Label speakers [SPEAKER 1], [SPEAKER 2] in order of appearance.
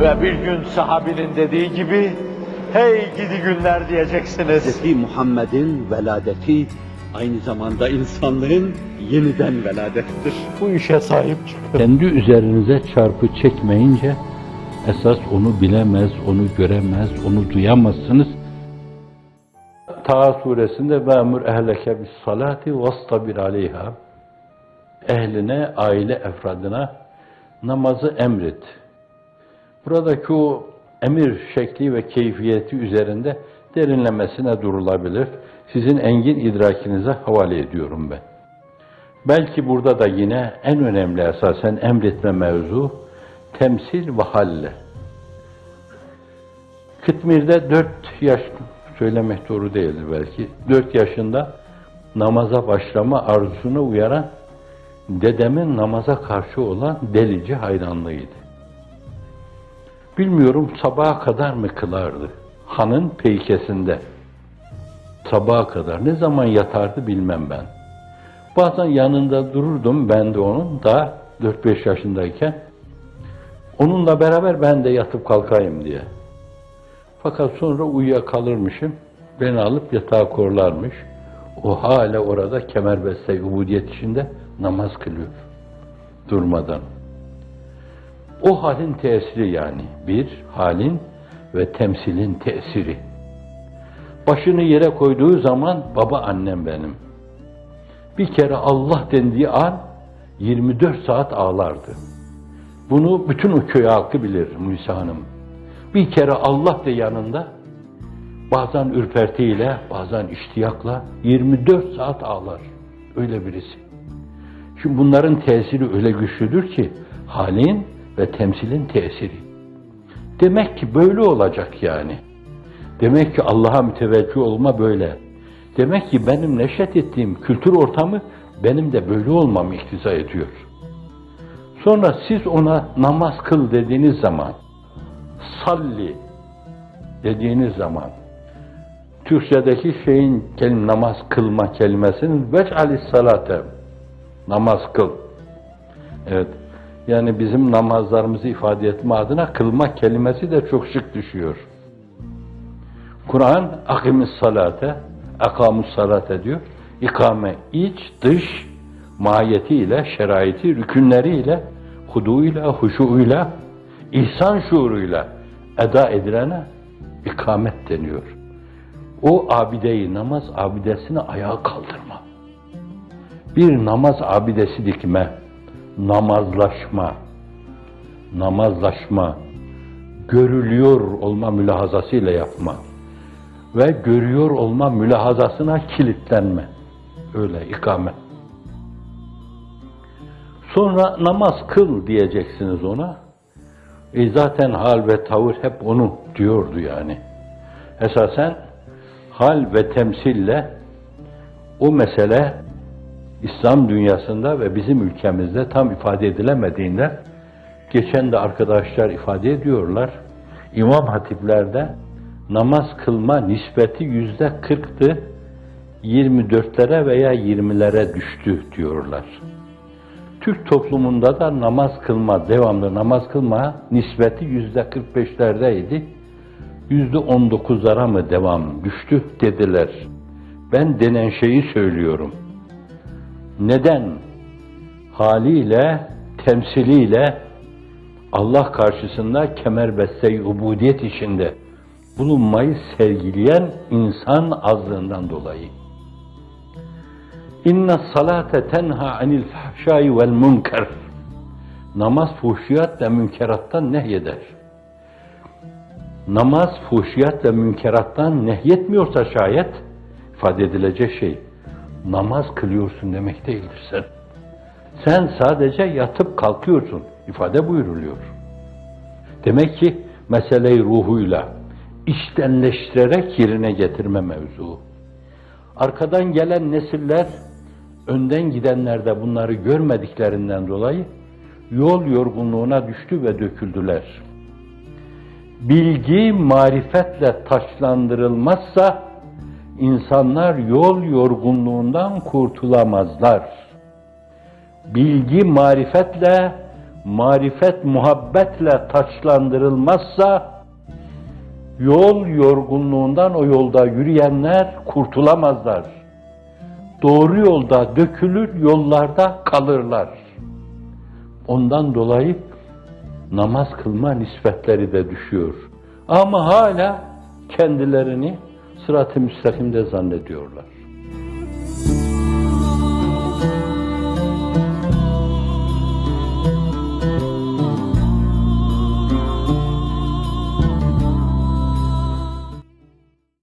[SPEAKER 1] Ve bir gün sahabinin dediği gibi, hey gidi günler diyeceksiniz.
[SPEAKER 2] Hz. Muhammed'in veladeti aynı zamanda insanlığın yeniden veladettir.
[SPEAKER 1] Bu işe sahip çıkın.
[SPEAKER 3] Kendi üzerinize çarpı çekmeyince esas onu bilemez, onu göremez, onu duyamazsınız. Taha suresinde ve emur ehleke bis salati vastabir aleyha ehline, aile efradına namazı emret. Buradaki o emir şekli ve keyfiyeti üzerinde derinlemesine durulabilir. Sizin engin idrakinize havale ediyorum ben. Belki burada da yine en önemli esasen emretme mevzu temsil ve halle. Kıtmir'de dört yaş, söylemek doğru değildir belki, dört yaşında namaza başlama arzusuna uyaran dedemin namaza karşı olan delici hayranlığıydı. Bilmiyorum sabaha kadar mı kılardı? Hanın peykesinde. Sabaha kadar. Ne zaman yatardı bilmem ben. Bazen yanında dururdum ben de onun da 4-5 yaşındayken. Onunla beraber ben de yatıp kalkayım diye. Fakat sonra uyuyakalırmışım. Beni alıp yatağa korlarmış. O hala orada kemerbeste ubudiyet içinde namaz kılıyor. Durmadan. O halin tesiri yani. Bir, halin ve temsilin tesiri. Başını yere koyduğu zaman baba annem benim. Bir kere Allah dendiği an 24 saat ağlardı. Bunu bütün o köy halkı bilir Musa Hanım. Bir kere Allah de yanında bazen ürpertiyle, bazen iştiyakla 24 saat ağlar. Öyle birisi. Şimdi bunların tesiri öyle güçlüdür ki halin ve temsilin tesiri. Demek ki böyle olacak yani. Demek ki Allah'a müteveccih olma böyle. Demek ki benim neşet ettiğim kültür ortamı benim de böyle olmamı iktiza ediyor. Sonra siz ona namaz kıl dediğiniz zaman, salli dediğiniz zaman, Türkçedeki şeyin kelim, namaz kılma kelimesinin vec'alis salate, namaz kıl. Evet, yani bizim namazlarımızı ifade etme adına kılma kelimesi de çok şık düşüyor. Kur'an akimis salate, akamus salate diyor. İkame iç, dış, mahiyetiyle, şeraiti, rükünleriyle, huduuyla, huşuuyla, ihsan şuuruyla eda edilene ikamet deniyor. O abideyi, namaz abidesini ayağa kaldırma. Bir namaz abidesi dikme, namazlaşma, namazlaşma, görülüyor olma mülahazasıyla yapma ve görüyor olma mülahazasına kilitlenme. Öyle ikame. Sonra namaz kıl diyeceksiniz ona. E zaten hal ve tavır hep onu diyordu yani. Esasen hal ve temsille o mesele İslam dünyasında ve bizim ülkemizde tam ifade edilemediğinden geçen de arkadaşlar ifade ediyorlar. İmam hatiplerde namaz kılma nispeti yüzde kırktı, 24'lere veya 20'lere düştü diyorlar. Türk toplumunda da namaz kılma, devamlı namaz kılma nispeti yüzde 45'lerdeydi. Yüzde 19'lara mı devam düştü dediler. Ben denen şeyi söylüyorum. Neden? Haliyle, temsiliyle Allah karşısında kemerbeste ubudiyet içinde bulunmayı sergileyen insan azlığından dolayı. İnne salate tenha anil fahşai vel münker. Namaz fuhşiyat ve münkerattan nehyeder. Namaz fuhşiyat ve münkerattan nehyetmiyorsa şayet ifade edilecek şey namaz kılıyorsun demek değildir sen. Sen sadece yatıp kalkıyorsun ifade buyuruluyor. Demek ki meseleyi ruhuyla içtenleştirerek yerine getirme mevzu. Arkadan gelen nesiller önden gidenler de bunları görmediklerinden dolayı yol yorgunluğuna düştü ve döküldüler. Bilgi marifetle taşlandırılmazsa insanlar yol yorgunluğundan kurtulamazlar. Bilgi marifetle marifet muhabbetle taçlandırılmazsa yol yorgunluğundan o yolda yürüyenler kurtulamazlar. Doğru yolda dökülür, yollarda kalırlar. Ondan dolayı namaz kılma nispetleri de düşüyor. Ama hala kendilerini sırat-ı müstakimde zannediyorlar.